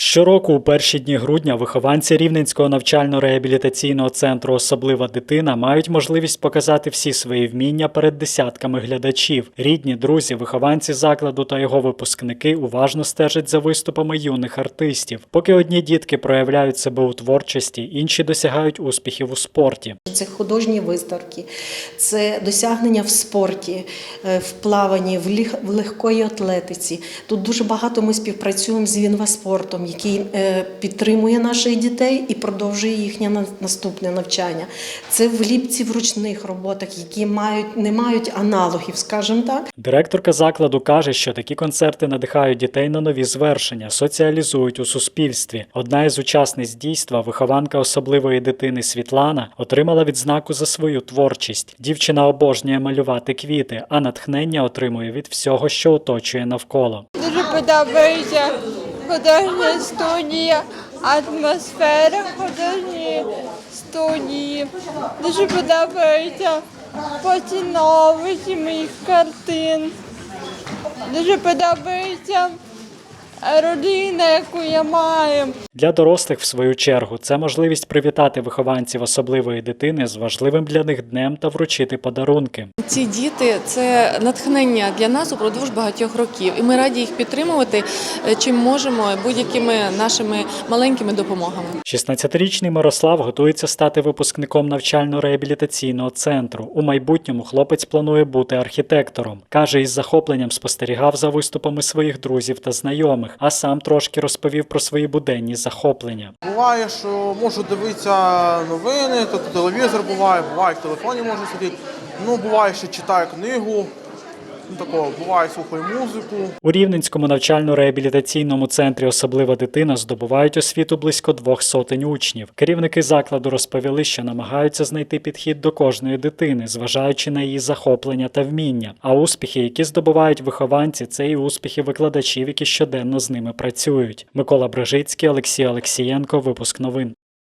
Щороку у перші дні грудня вихованці Рівненського навчально-реабілітаційного центру Особлива дитина мають можливість показати всі свої вміння перед десятками глядачів. Рідні, друзі, вихованці закладу та його випускники уважно стежать за виступами юних артистів. Поки одні дітки проявляють себе у творчості, інші досягають успіхів у спорті. Це художні виставки, це досягнення в спорті, е, в плаванні, в легкої атлетиці. Тут дуже багато ми співпрацюємо з Вінваспортом, який е, підтримує наших дітей і продовжує їхнє на- наступне навчання. Це в ліпці в ручних роботах, які мають не мають аналогів, скажімо так. Директорка закладу каже, що такі концерти надихають дітей на нові звершення, соціалізують у суспільстві. Одна із учасниць дійства, вихованка особливої дитини Світлана, отримала відзнаку за свою творчість. Дівчина обожнює малювати квіти, а натхнення отримує від всього, що оточує навколо. Дуже подобається художня студія, атмосфера художньої студії. Дуже подобається поціновиці моїх картин. Дуже подобається родина, яку я маю. Для дорослих, в свою чергу, це можливість привітати вихованців особливої дитини з важливим для них днем та вручити подарунки. Ці діти це натхнення для нас упродовж багатьох років, і ми раді їх підтримувати, е, чим можемо будь-якими нашими маленькими допомогами. 16-річний Мирослав готується стати випускником навчально-реабілітаційного центру. У майбутньому хлопець планує бути архітектором. Каже, із захопленням спостерігав за виступами своїх друзів та знайомих, а сам трошки розповів про свої буденні захоплення. Буває, що можу дивитися новини, то телевізор буває, буває в телефоні можу сидіти. Ну, буває, що читаю книгу. Ну, такого, буває, слухаю музику. У Рівненському навчально-реабілітаційному центрі Особлива дитина здобувають освіту близько двох сотень учнів. Керівники закладу розповіли, що намагаються знайти підхід до кожної дитини, зважаючи на її захоплення та вміння. А успіхи, які здобувають вихованці, це і успіхи викладачів, які щоденно з ними працюють. Микола Брижицький, Олексій Олексієнко. Випуск новин.